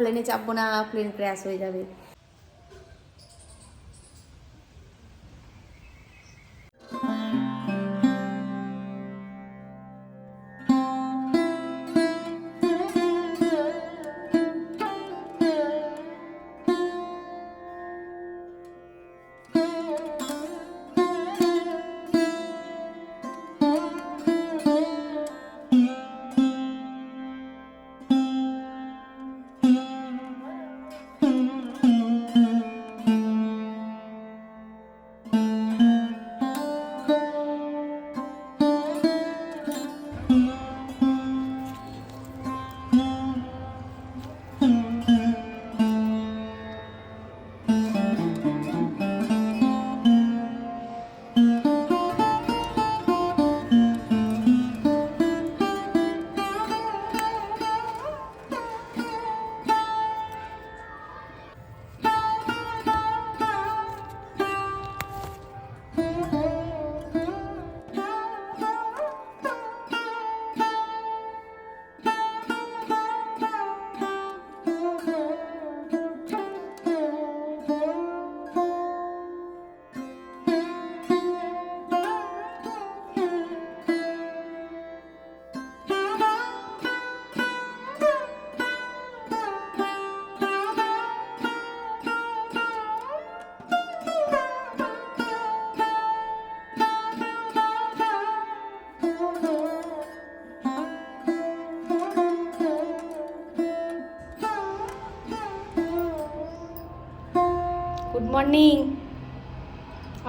প্লেনে চাপবো না প্লেন ক্র্যাশ হয়ে যাবে।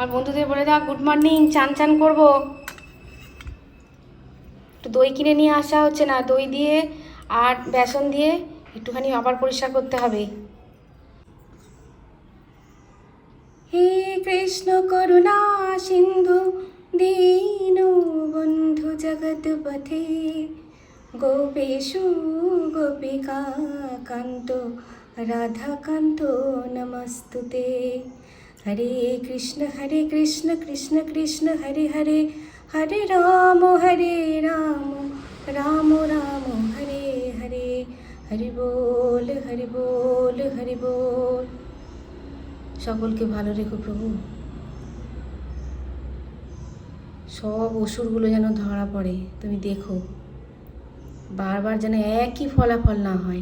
আমার বন্ধুদের বলে দাও গুড মর্নিং চান চান করব। একটু দই কিনে নিয়ে আসা হচ্ছে না, দই দিয়ে আর বেসন দিয়ে একটুখানি আবার পরিষ্কার করতে হবে। হে কৃষ্ণ করুণা সিন্ধু, দীন বন্ধু জগৎপথে গোপেশু, গোপিকা, কান্ত, রাধাকান্ত, নমস্তুতে। হরে কৃষ্ণ হরে কৃষ্ণ কৃষ্ণ কৃষ্ণ, হরে হরে। হরে রাম হরে রাম রাম রাম, হরে হরে। হরি বল হরি বল হরি বল। সকলকে ভালো রেখো প্রভু। সব ওষুধগুলো যেন ধরা পড়ে, তুমি দেখো। বারবার যেন একই ফলাফল না হয়।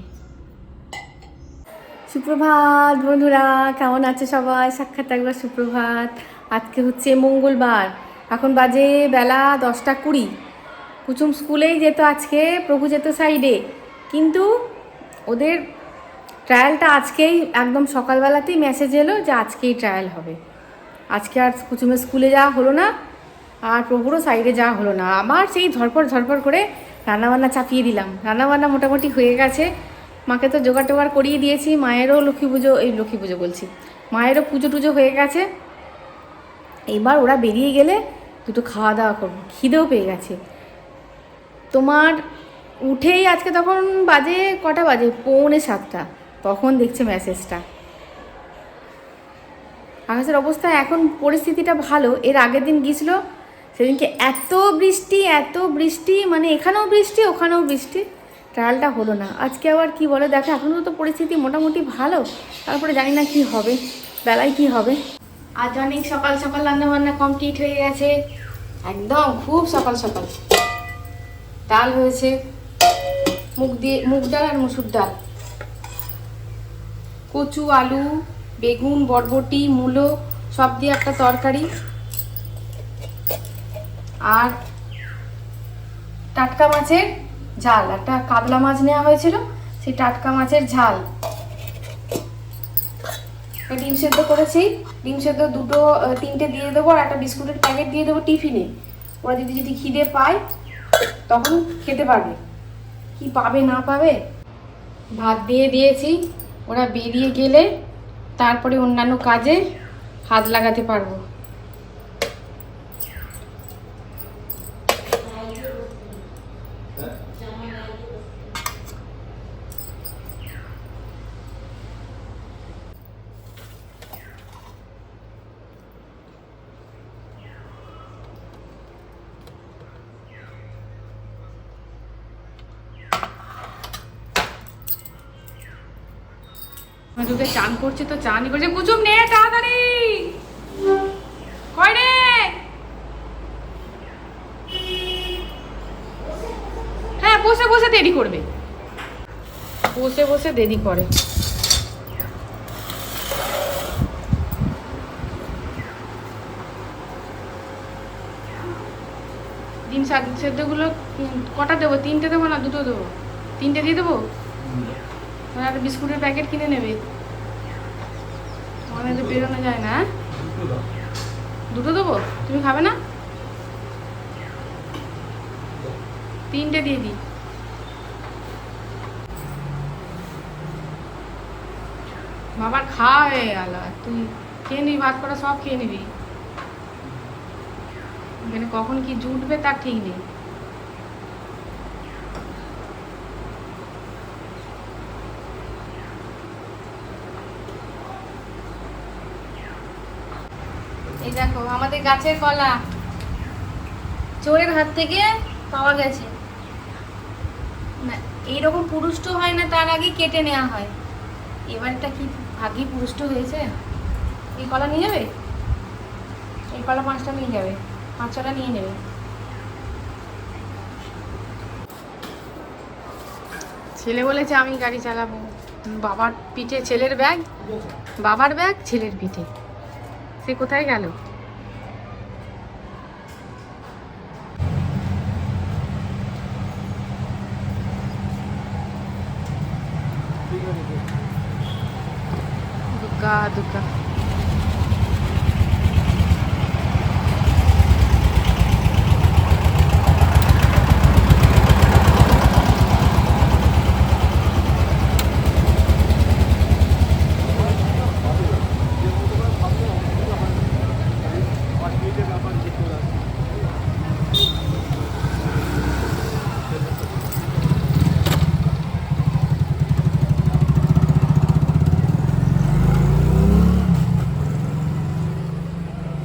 সুপ্রভাত, বন্ধুরা, কেমন আছে সবাই? সাক্ষাৎ একবার সুপ্রভাত। আজকে হচ্ছে মঙ্গলবার। এখন বাজে বেলা দশটা কুড়ি। কুচুম স্কুলেই যেত আজকে, প্রভু যেত সাইডে। কিন্তু ওদের ট্রায়ালটা আজকেই একদম সকালবেলাতেই মেসেজ এলো যে আজকেই ট্রায়াল হবে। আজকে আর কুচুমের স্কুলে যাওয়া হলো না, আর প্রভুরও সাইডে যাওয়া হলো না। আমার সেই ধরপড় ধরপড় করে রান্নাবান্না চাপিয়ে দিলাম। রান্নাবান্না মোটামুটি হয়ে গেছে। মাকে তো জোগাড় টোগাড় করিয়ে দিয়েছি, মায়েরও লক্ষ্মী পুজো, এই লক্ষ্মী পুজো বলছি, মায়েরও পুজো টুজো হয়ে গেছে। এবার ওরা বেরিয়ে গেলে দুটো খাওয়া দাওয়া করব, খিদেও পেয়ে গেছে। তোমার উঠেই আজকে তখন বাজে কটা বাজে? পৌনে সাতটা। তখন দেখছে মেসেজটা আকাশের অবস্থা এখন পরিস্থিতিটা ভালো, এর আগের দিন গিয়েছিল, সেদিনকে এত বৃষ্টি এত বৃষ্টি মানে এখানেও বৃষ্টি, ওখানেও বৃষ্টি। ট্রায়ালটা হলো না। আজকে আবার কি বলে? দেখো, এখনও তো পরিস্থিতি মোটামুটি ভালো। তারপরে জানি না কি হবে। বেলায় কি হবে? আজ অনেক সকাল সকাল রান্না বান্না কমপ্লিট হয়ে গেছে। একদম খুব সকাল সকাল। ডাল হয়েছে, মুগ দিয়ে, মুগ ডাল আর মুসুর ডাল। কচু, আলু, বেগুন, বরবটি, মূলো, সব দিয়ে একটা তরকারি। আর টাটকা মাছের ঝাল, একটা কাতলা মাছ নেওয়া হয়েছিল, সেই টাটকা মাছের ঝাল। ডিম সেদ্ধ করেছি, ডিম সেদ্ধ দুটো তিনটে দিয়ে দেবো আর একটা বিস্কুটের প্যাকেট দিয়ে দেবো টিফিনে। ওরা যদি যদি খিদে পায়, তখন খেতে পারবে। কি পাবে, না পাবে? ভাত দিয়ে দিয়েছি, ওরা বেরিয়ে গেলে তারপরে অন্যান্য কাজে হাত লাগাতে পারব। ঢুকে চান করছে তো চানই করছে। কুচুম নে, তাড়াতাড়ি! কয় রে? হ্যাঁ বসে বসে দেরি করবে। বসে বসে দেরি করে। ডিম সাদ- সেদ্ধগুলো কটা দেবো? তিনটে দেবো না, দুটো দেবো? তিনটে দিয়ে দেবো? একটা বিস্কুটের প্যাকেট কিনে নেবে। তোমাদের তো বেরোনো যায় না হ্যাঁ? দুটো দেবো? তুমি খাবে না? তিনটে দিয়ে দিই। বাবার খাওয়া হয়ে গেল আর তুই খেয়ে নিবি ভাত করা সব খেয়ে নিবি। এখানে কখন কি জুটবে তার ঠিক নেই। এই দেখো, আমাদের গাছের কলা। চোরের হাত থেকে পাওয়া গেছে। না, এইরকম পুরুষ্ট হয় না, তার আগে কেটে নেওয়া হয়। এবারটা কি ভাগ্যি পুরুষ্ট হয়েছে? এই কলা নিয়ে যাবে? এই কলা পাঁচটা নিয়ে যাবে, পাঁচ ছটা নিয়ে নেবে। ছেলে বলেছে, আমি গাড়ি চালাবো। বাবার পিঠে ছেলের ব্যাগ, বাবার ব্যাগ, ছেলের পিঠে। সে কোথায় গেল? দুর্গা দুর্গা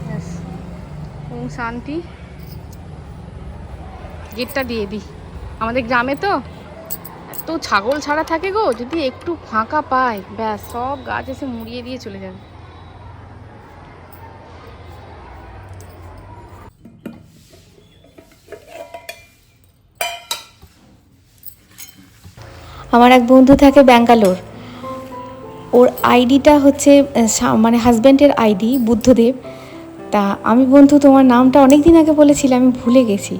ব্যাস ওম শান্তি গেটটা দিয়ে দিই। আমাদের গ্রামে তো? এত ছাগল ছাড়া থাকে গো, যদি একটু ফাঁকা পায় ব্যাস, সব গাছ এসে মুড়িয়ে দিয়ে চলে যাবে। আমার এক বন্ধু থাকে ব্যাঙ্গালোর। ওর আইডিটা হচ্ছে মানে হাজব্যান্ডের আইডি, বুদ্ধদেব। তা আমি বন্ধু, তোমার নামটা অনেক দিন আগে বলেছিলাম আমি ভুলে গেছি।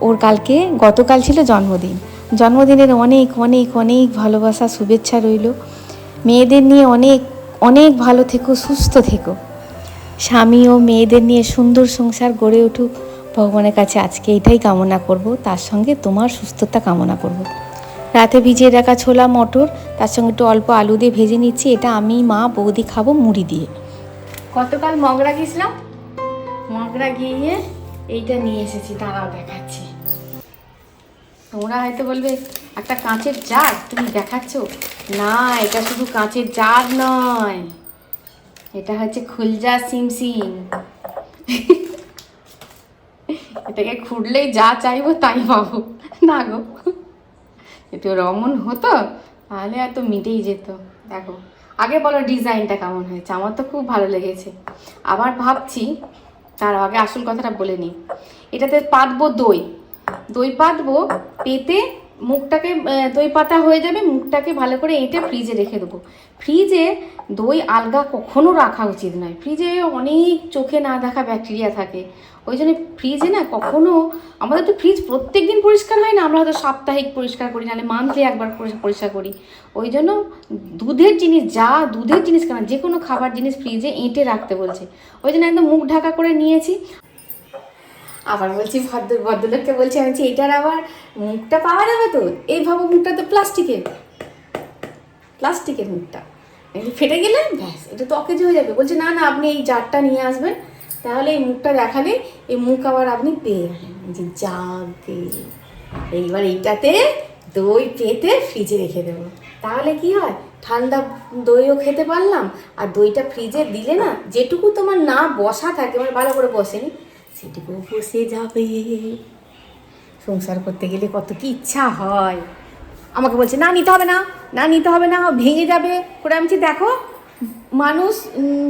ওর কালকে, গতকাল ছিল জন্মদিন। জন্মদিনের অনেক অনেক অনেক ভালোবাসা, শুভেচ্ছা রইল। মেয়েদের নিয়ে অনেক অনেক ভালো থেকো, সুস্থ থেকো। স্বামী ও মেয়েদের নিয়ে সুন্দর সংসার গড়ে উঠুক। ভগবানের কাছে আজকে এটাই কামনা করব। তার সঙ্গে তোমার সুস্থতা কামনা করব। রাতে ভিজিয়ে রাখা ছোলা মটর, তার সঙ্গে একটু অল্প আলু দিয়ে ভেজে নিচ্ছি। এটা আমি, মা, বৌদি খাব মুড়ি দিয়ে। গতকাল মগরা গেছিলাম মগরা গিয়ে এইটা নিয়ে এসেছি। তারাও দেখাচ্ছি। তোমরা হয়তো বলবে, একটা কাঁচের জার, তুমি দেখাচ্ছ? না, এটা শুধু কাঁচের জার নয়। এটা হচ্ছে খুলজা সিমসিম। এটাকে খুঁড়লেই যা চাইব তাই পাবো। না গো। একটু রমন হতো, তাহলে এত মিটেই যেত। দেখো, আগে বলো ডিজাইনটা কেমন হয়েছে? আমার তো খুব ভালো লেগেছে। আবার ভাবছি, তার আগে আসল কথাটা বলে নিই। এটাতে পাতবো দই। দই পাতবো, পেতে মুখটাকে দই পাতা হয়ে যাবে, মুখটাকে ভালো করে এঁটে ফ্রিজে রেখে দেবো। ফ্রিজে দই আলগা কখনো রাখা উচিত নয়। ফ্রিজে অনেক চোখে না দেখা ব্যাকটেরিয়া থাকে। ওই জন্য ফ্রিজে না কখনো, আমাদের তো ফ্রিজ প্রত্যেক দিন পরিষ্কার হয় না, আমরা হয়তো সাপ্তাহিক পরিষ্কার করি, নাহলে মান্থলি একবার পরি- পরিষ্কার করি। ওই জন্য দুধের জিনিস, যা দুধের জিনিস কেন, যে কোনো খাবার জিনিস ফ্রিজে এঁটে রাখতে বলছে। ওই জন্য একদম মুখ ঢাকা করে নিয়েছি। আবার বলছি ভদ্র, ভদ্রলোককে বলছি, আমি এটার আবার মুখটা পাওয়া যাবে তো? এই ভাবো মুখটা তো প্লাস্টিকের। প্লাস্টিকের মুখটা। ফেটে গেলে, ব্যাস, এটা তো অকেজ হয়ে যাবে। বলছে, না না, আপনি এই জারটা নিয়ে আসবেন। তাহলে এই মুখটা দেখালে এই মুখ আবার আপনি পেয়ে যাবেন। যে যাকে এইবার এইটাতে দই পেতে ফ্রিজে রেখে দেবো। তাহলে কি হয়? ঠান্ডা দইও খেতে পারলাম, আর দইটা ফ্রিজে দিলে না, যেটুকু তোমার না বসা থাকে মানে ভালো করে বসেনি সেটুকু বসে যাবে। সংসার করতে গেলে কত কি ইচ্ছা হয়। আমাকে বলছে, না, নিতে হবে না না, নিতে হবে না, ভেঙে যাবে। করে আমি দেখো, মানুষ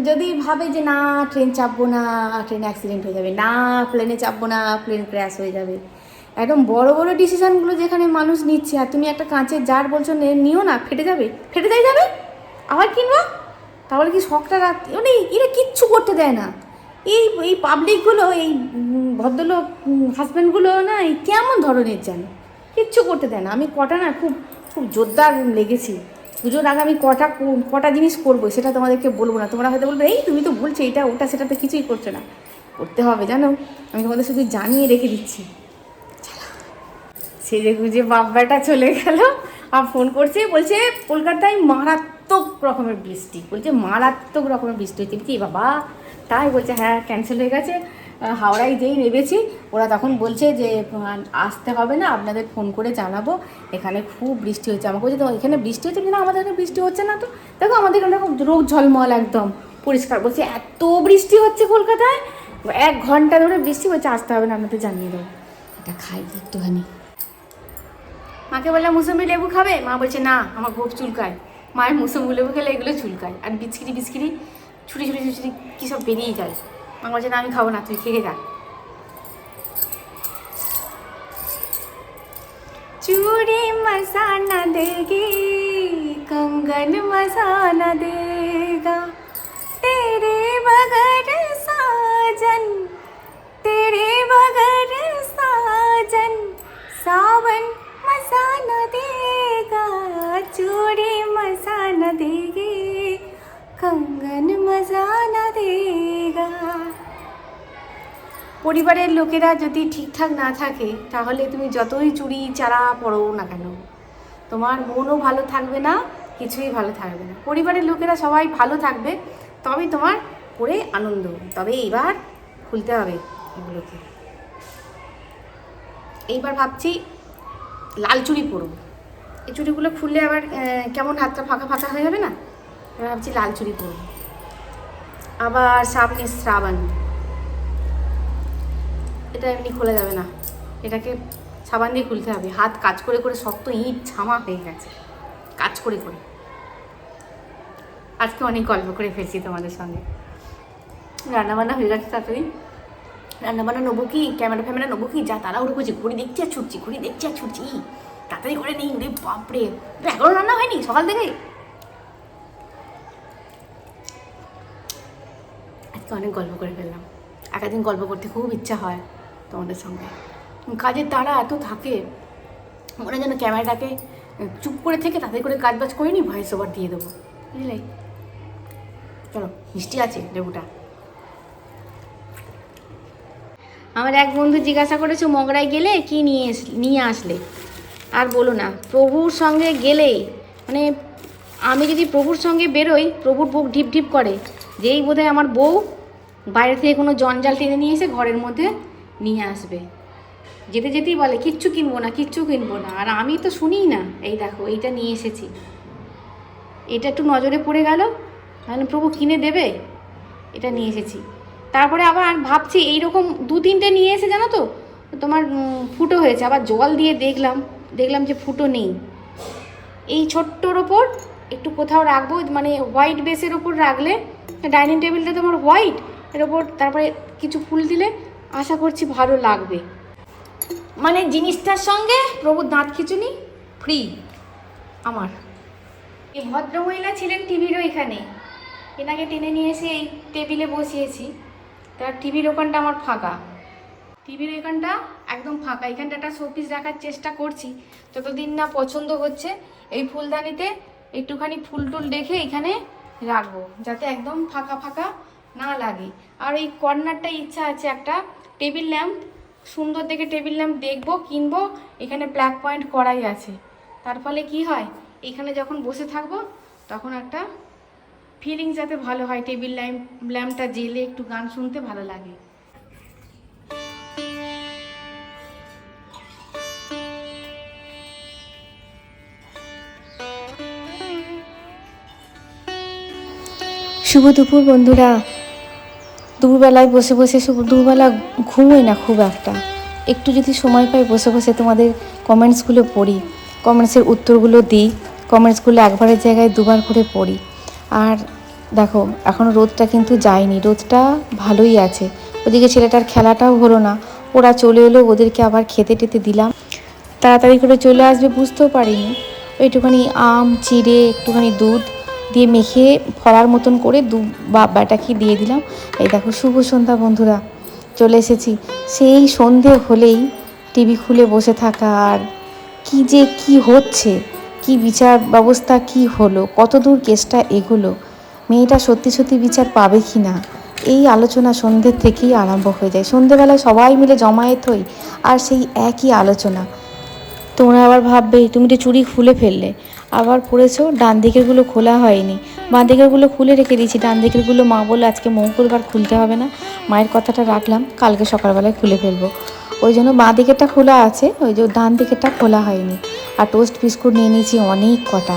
যদি ভাবে যে, না ট্রেন চাপবো না ট্রেন অ্যাক্সিডেন্ট হয়ে যাবে। না প্লেনে চাপবো না প্লেন ক্র্যাশ হয়ে যাবে। একদম বড় বড় ডিসিশনগুলো যেখানে মানুষ নিচ্ছে। আর তুমি একটা কাঁচের জার বলছো নিও না, ফেটে যাবে। ফেটে যাই যাবে? আবার কিনবো? তাহলে কি শখটা রাখ মানে এরা কিচ্ছু করতে দেয় না। এই এই পাবলিকগুলো এই ভদ্রলোক হাজব্যান্ডগুলো না এই কেমন ধরনের যেন? কিচ্ছু করতে দেয় না। আমি কটা না খুব খুব জোরদার লেগেছি। পুজোর আগে আমি কটা কটা জিনিস করব, সেটা তোমাদেরকে বলব না। তোমরা হয়তো বলবে, এই, তুমি তো বলছো, এটা, ওটা, সেটা তো কিছুই করছ না। করতে হবে, জানো? আমি তোমাদের শুধু জানিয়ে রেখে দিচ্ছি। সেজে গুজে বাব্বাটা চলে গেল। আর ফোন করছে, বলছে, কলকাতায় মারাত্মক রকমের বৃষ্টি। বলছে, মারাত্মক রকমের বৃষ্টি হচ্ছে। কি বাবা তাই বলছে হ্যাঁ ক্যান্সেল হয়ে গেছে। হাওড়ায় যেই নেবেছি ওরা তখন বলছে যে আসতে হবে না, আপনাদের ফোন করে জানাব। এখানে খুব বৃষ্টি হচ্ছে আমাকে বলছে তো এখানে বৃষ্টি হচ্ছে? না, আমাদের এখানে বৃষ্টি হচ্ছে না তো। দেখো, আমাদের এখানে রোগ ঝলমল একদম। পরিষ্কার বলছে, এত বৃষ্টি হচ্ছে কলকাতায়? এক ঘণ্টা ধরে বৃষ্টি হচ্ছে আসতে হবে না আপনাদের জানিয়ে দেবো। এটা খাই একটুখানি। মাকে বললাম, মুসম্বি লেবু খাবে? মা বলছে, না, আমার গোপ চুলকায়। মায়ের মুসম্বি লেবু খেলে এগুলো চুলকায়। আর বিস্কিরি বিস্কিরি ছুটি ছুটি ছুটি কী সব বেরিয়ে যায় মা বলছে না আমি খাবো না তুই খেয়ে যা चूड़ी मसाना देगी कंगन मसाना देगा तेरे बगैर साजन तेरे बगैर साजन सावन मसाना देगा चूड़ी मसाना देगी কঙ্গন মজা না দেগা পরিবারের লোকেরা যদি ঠিকঠাক না থাকে, তাহলে তুমি যতই চুরি চারা পড়ো না কেন, তোমার মনও ভালো থাকবে না, কিছুই ভালো থাকবে না। পরিবারের লোকেরা সবাই ভালো থাকবে তবে তোমার পড়ে আনন্দ তবে এইবার খুলতে হবে এগুলোকে। এইবার ভাবছি লাল চুড়ি পরব। এই চুড়িগুলো খুললে আবার কেমন হাতটা ফাঁকা ফাঁকা হয়ে যাবে না? এবার ভাবছি লাল চুড়ি পরবো আবার সামনে শ্রাবণ এটা এমনি খোলা যাবে না। এটাকে সাবান দিয়ে খুলতে হবে। হাত কাজ করে করে শক্ত ইট ছামা হয়ে গেছে। কাজ করে করে। আজকে অনেক গল্প করে ফেলছি তোমাদের সঙ্গে। রান্নাবান্না হয়ে গেছে তাড়াতাড়ি। রান্নাবান্না নেব কি? ক্যামেরা ফ্যামেরা নেব কি? যা তারা ওরা করছি দেখছি আর ছুটছি, ঘুড়ি দেখছি আর ছুটছি। তাড়াতাড়ি করে নেই। বাপরে। এখনও রান্না হয়নি? সকাল থেকে? আজকে অনেক গল্প করে ফেললাম। একাদিন গল্প করতে খুব ইচ্ছা হয় তোমাদের সঙ্গে। কাজের তারা এত থাকে, মনে যেন ক্যামেরাটাকে চুপ করে থেকে তাদের করে কাজ বাজ করে নি ভয়েস ওভার দিয়ে দেবো। বুঝলে? চলো, মিষ্টি আছে লেবুটা। আমার এক বন্ধু জিজ্ঞাসা করেছে, মগরায় গেলে কি নিয়ে নিয়ে আসলে? আর বলো না, প্রভুর সঙ্গে গেলে মানে আমি যদি প্রভুর সঙ্গে বেরোই, প্রভুর বুক ঢিপ ঢিপ করে, যেই বোধহয় আমার বউ বাইরে থেকে কোনো জঞ্জাল টেনে নিয়ে এসে ঘরের মধ্যে নিয়ে আসবে। যেতে যেতেই বলে, কিচ্ছু কিনবো না, কিচ্ছু কিনবো না। আর আমি তো শুনিই না, এই দেখো, এইটা নিয়ে এসেছি। এটা একটু নজরে পড়ে গেল তাহলে প্রভু কিনে দেবে, এটা নিয়ে এসেছি। তারপরে আবার ভাবছি, এইরকম দু তিনটে নিয়ে এসে জানো তো, তোমার ফুটো হয়েছে। আবার জল দিয়ে দেখলাম দেখলাম যে ফুটো নেই। এই ছোট্টর ওপর একটু কোথাও রাখব মানে হোয়াইট বেসের ওপর রাখলে ডাইনিং টেবিলটা তোমার হোয়াইট এর ওপর তারপরে কিছু ফুল দিলে আশা করছি ভালো লাগবে। মানে জিনিসটার সঙ্গে প্রভুর দাঁত খিচুনি ফ্রি আমার। এই ভদ্রমহিলা ছিলেন টিভিরও এখানে এনাকে টেনে নিয়ে এসে এই টেবিলে বসিয়েছি। তার টিভির ওখানটা আমার ফাঁকা। টিভির এখানটা একদম ফাঁকা। এখানটা একটা শোপিস রাখার চেষ্টা করছি। যতদিন না পছন্দ হচ্ছে, এই ফুলদানিতে একটুখানি ফুল টুল দেখে এখানে রাখব, যাতে একদম ফাঁকা ফাঁকা না লাগে। আর এই কর্নারটা ইচ্ছা আছে একটা টেবিল ল্যাম্প, সুন্দর দেখে টেবিল ল্যাম্প দেখব, কিনবো, এখানে ব্ল্যাক পয়েন্ট করাই আছে। তার ফলে কি হয়, এখানে যখন বসে থাকব, তখন একটা ফিলিংস যাতে ভালো হয়, টেবিল ল্যাম্প, ল্যাম্পটা জেলে একটু গান শুনতে ভালো লাগে। শুভ দুপুর বন্ধুরা। দুপুরবেলায় বসে বসে দুপুরবেলা ঘুমোই না খুব একটা। একটু যদি সময় পাই বসে বসে তোমাদের কমেন্টসগুলো পড়ি। কমেন্টসের উত্তরগুলো দিই। কমেন্টসগুলো একবারের জায়গায় দুবার করে পড়ি। আর দেখো এখনও রোদটা কিন্তু যায়নি। রোদটা ভালোই আছে। ওদিকে ছেলেটার খেলাটাও হলো না। ওরা চলে এলো, ওদেরকে আবার খেতে টেতে দিলাম। তাড়াতাড়ি করে চলে আসবে, বুঝতেও পারিনি। একটুখানি আম, চিড়ে, একটুখানি দুধ দিয়ে মেখে ফলার মতন করে দু বাবাটাকে দিয়ে দিলাম। এই দেখো, শুভ সন্ধ্যা বন্ধুরা, চলে এসেছি। সেই সন্ধে হলেই টিভি খুলে বসে থাকা আর কি যে কি হচ্ছে, কি বিচার ব্যবস্থা, কি হলো কত দূর কেসটা এগোলো, মেয়েটা সত্যি সত্যি বিচার পাবে কি না, এই আলোচনা সন্ধ্যের থেকেই আরম্ভ হয়ে যায়। সন্ধেবেলায় সবাই মিলে জমায়েত হই আর সেই একই আলোচনা। তোমরা আবার ভাববে, তুমি তো চুরি খুলে ফেললে। আবার পড়েছো? ডান দিকেরগুলো খোলা হয়নি। বাঁ দিকেরগুলো খুলে রেখে দিয়েছি। ডান দিকেরগুলো মা বলল, আজকে মঙ্গলবার খুলতে হবে না। মায়ের কথাটা রাখলাম, কালকে সকালবেলায় খুলে ফেলব। ওই জন্য বাঁ দিকেরটা খোলা আছে, ওই যে ডান দিকেরটা খোলা হয়নি। আর টোস্ট বিস্কুট নিয়ে নিয়েছি অনেক কটা।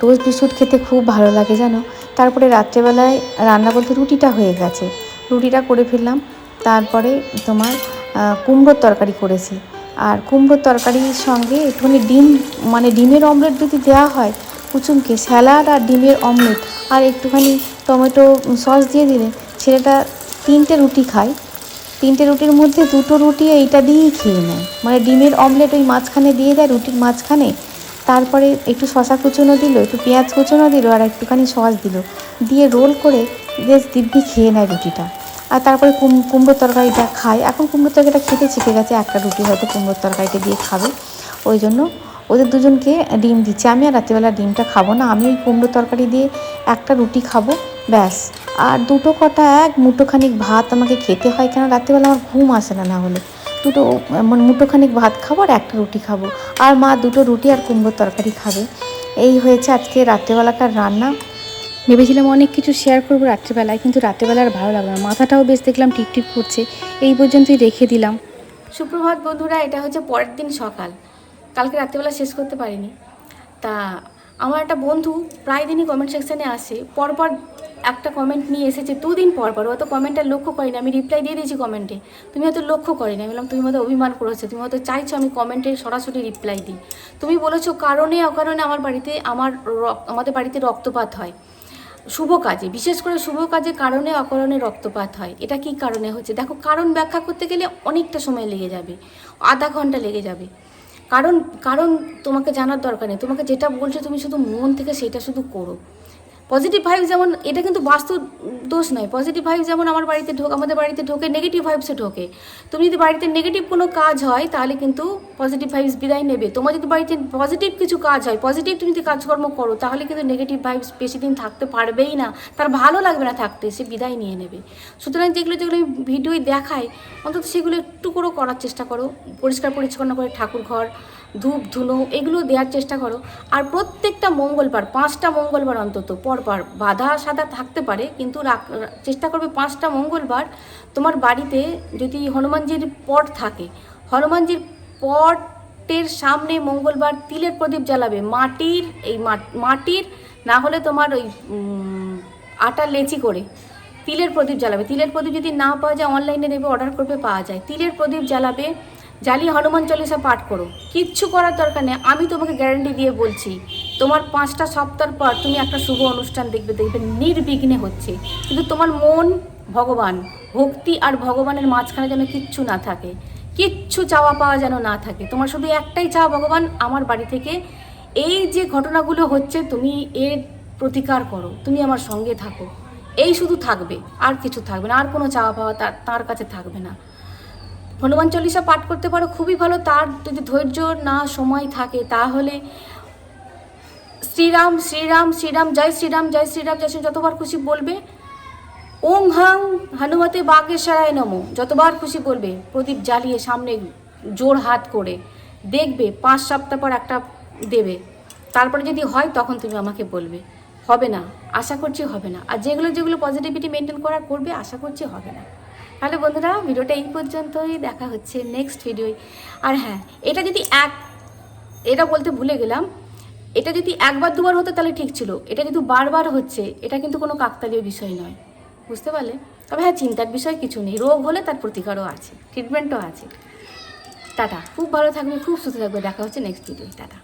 টোস্ট বিস্কুট খেতে খুব ভালো লাগে, জানো? তারপরে রাত্রেবেলায় রান্না বলতে রুটিটা হয়ে গেছে। রুটিটা করে ফেললাম। তারপরে তোমার কুমড়োর তরকারি করেছি। আর তরকারির সঙ্গে একটুখানি ডিম মানে ডিমের অমলেট যদি দেওয়া হয়, কুচুমকে, স্যালাড আর ডিমের অমলেট, আর একটুখানি টমেটো সস দিয়ে দিলে, ছেলেটা তিনটে রুটি খায়। তিনটে রুটির মধ্যে দুটো রুটি এইটা দিয়েই খেয়ে নেয়। মানে ডিমের অমলেট ওই মাঝখানে দিয়ে দেয় রুটির মাঝখানে, তারপরে একটু শশা কুচোনো দিল, একটু পেঁয়াজ কুচোনো দিল, আর একটুখানি সস দিল। দিয়ে রোল করে বেশ দিব্যি খেয়ে নেয় রুটিটা। আর তারপরে কুম কুমড়োর তরকারিটা খায় এখন কুমড়োর তরকারিটা খেতে শিখে গেছে, একটা রুটি হয়তো কুমড়োর তরকারিটা দিয়ে খাবে। ওই জন্য ওদের দুজনকে ডিম দিচ্ছে। আমি আর রাত্রিবেলা ডিমটা খাব না, আমি ওই কুমড়ো তরকারি দিয়ে একটা রুটি খাব, ব্যাস। আর দুটো কটা এক মুঠোখানিক ভাত আমাকে খেতে হয় কেন? রাত্রিবেলা আমার ঘুম আসে না না হলে। দুটো মানে মুঠোখানিক ভাত খাব আর একটা রুটি খাব। আর মা দুটো রুটি আর কুমড়োর তরকারি খাবে। এই হয়েছে আজকে রাত্রেবেলাকার রান্না। ভেবেছিলাম অনেক কিছু শেয়ার করব রাত্রেবেলায়, কিন্তু রাত্রেবেলা আর ভালো লাগল না। মাথাটাও বেশ দেখলাম টিপটিপ করছে। এই পর্যন্তই রেখে দিলাম। সুপ্রভাত বন্ধুরা, এটা হচ্ছে পরের দিন সকাল। কালকে রাত্রিবেলা শেষ করতে পারিনি। তা আমার একটা বন্ধু প্রায় দিনই কমেন্ট সেকশানে আসে। পরপর একটা কমেন্ট নিয়ে এসেছে দুদিন পর পর হয়তো কমেন্টটা লক্ষ্য করিনি। আমি রিপ্লাই দিয়ে দিয়েছি কমেন্টে তুমি হয়তো লক্ষ্য করিনি। আমি বললাম, তুমি হয়তো অভিমান করেছ। তুমি হয়তো চাইছো আমি কমেন্টে সরাসরি রিপ্লাই দিই। তুমি বলেছ, কারণে অকারণে আমার বাড়িতে আমার আমাদের বাড়িতে রক্তপাত হয়। শুভ কাজে, বিশেষ করে শুভ কাজে কারণে অকারণে রক্তপাত হয়। এটা কি কারণে হচ্ছে? দেখো, কারণ ব্যাখ্যা করতে গেলে অনেকটা সময় লেগে যাবে, আধা ঘণ্টা লেগে যাবে। কারণ কারণ তোমাকে জানার দরকার নেই। তোমাকে যেটা বলছো তুমি শুধু মন থেকে সেটা শুধু করো। পজিটিভ ভাইব যেমন, এটা কিন্তু বাস্তু দোষ নয়। পজিটিভ ভাইব যেমন আমার বাড়িতে ঢোক আমাদের বাড়িতে ঢোকে নেগেটিভ ভাইবসে ঢোকে। তুমি যদি বাড়িতে নেগেটিভ কোনো কাজ হয়, তাহলে কিন্তু পজিটিভ ভাইবস বিদায় নেবে। তোমার যদি বাড়িতে পজিটিভ কিছু কাজ হয় পজিটিভ তুমি যদি কাজকর্ম করো, তাহলে কিন্তু নেগেটিভ ভাইবস বেশি দিন থাকতে পারবেই না। তার ভালো লাগবে না থাকতে, সে বিদায় নিয়ে নেবে। সুতরাং যেগুলো যেগুলো ভিডিওই দেখায় অন্তত সেগুলো একটু করেও করার চেষ্টা করো। পরিষ্কার পরিচ্ছন্ন করে ঠাকুর ঘর ধূপ, ধুনো, এগুলো দেওয়ার চেষ্টা করো। আর প্রত্যেকটা মঙ্গলবার, পাঁচটা মঙ্গলবার অন্তত, পরপর বাধা সাদা থাকতে পারে, কিন্তু চেষ্টা করবে পাঁচটা মঙ্গলবার তোমার বাড়িতে যদি হনুমানজির পট থাকে, হনুমানজির পটের সামনে মঙ্গলবার তিলের প্রদীপ জ্বালাবে, মাটির এই মাট- মাটির না হলে তোমার ওই আটা লেচি করে তিলের প্রদীপ জ্বালাবে। তিলের প্রদীপ যদি না পাওয়া যায়, অনলাইনে নেবে, অর্ডার করবে, পাওয়া যায়। তিলের প্রদীপ জ্বালাবে জ্বালিয়ে হনুমান চল্লিশা পাঠ করো। কিচ্ছু করার দরকার নেই। আমি তোমাকে গ্যারান্টি দিয়ে বলছি, তোমার পাঁচটা সপ্তাহ পর তুমি একটা শুভ অনুষ্ঠান দেখবে দেখবে নির্বিঘ্নে হচ্ছে। কিন্তু তোমার মন ভগবান, ভক্তি আর ভগবানের মাঝখানে যেন কিচ্ছু না থাকে। কিচ্ছু চাওয়া পাওয়া যেন না থাকে। তোমার শুধু একটাই চাওয়া ভগবান, আমার বাড়ি থেকে এই যে ঘটনাগুলো হচ্ছে, তুমি এর প্রতিকার করো। তুমি আমার সঙ্গে থাকো। এই শুধু থাকবে, আর কিছু থাকবে না। আর কোনো চাওয়া পাওয়া তার তার কাছে থাকবে না। হনুমান চল্লিশা পাঠ করতে পারো, খুবই ভালো। তার যদি ধৈর্য না সময় থাকে, তাহলে শ্রীরাম শ্রীরাম শ্রীরাম, জয় শ্রীরাম জয় শ্রীরাম জয় শ্রীরাম, যতবার খুশি বলবে ওং হাং হনুমতে বাগেশ্বরায় নমো, যতবার খুশি বলবে, প্রদীপ জ্বালিয়ে সামনে জোর হাত করে দেখবে, পাঁচ সপ্তাহ পর একটা দেবে। তারপরে যদি হয়, তখন তুমি আমাকে বলবে। হবে না, আশা করছি হবে না। আর যেগুলো যেগুলো পজিটিভিটি মেনটেন করার করবে, আশা করছি হবে না। তাহলে বন্ধুরা, ভিডিওটা এই পর্যন্তই, দেখা হচ্ছে নেক্সট ভিডিওয় আর হ্যাঁ এটা যদি এক, এটা বলতে ভুলে গেলাম, এটা যদি একবার দুবার হতো তাহলে ঠিক ছিল, এটা যদি বারবার হচ্ছে, এটা কিন্তু কোনো কাকতালীয় বিষয় নয়, বুঝতে পারলে? তবে হ্যাঁ চিন্তার বিষয় কিছু নেই, রোগ হলে তার প্রতিকারও আছে ট্রিটমেন্টও আছে। টাটা, খুব ভালো থাকবে খুব সুস্থ থাকবে দেখা হচ্ছে নেক্সট ভিডিও টাটা।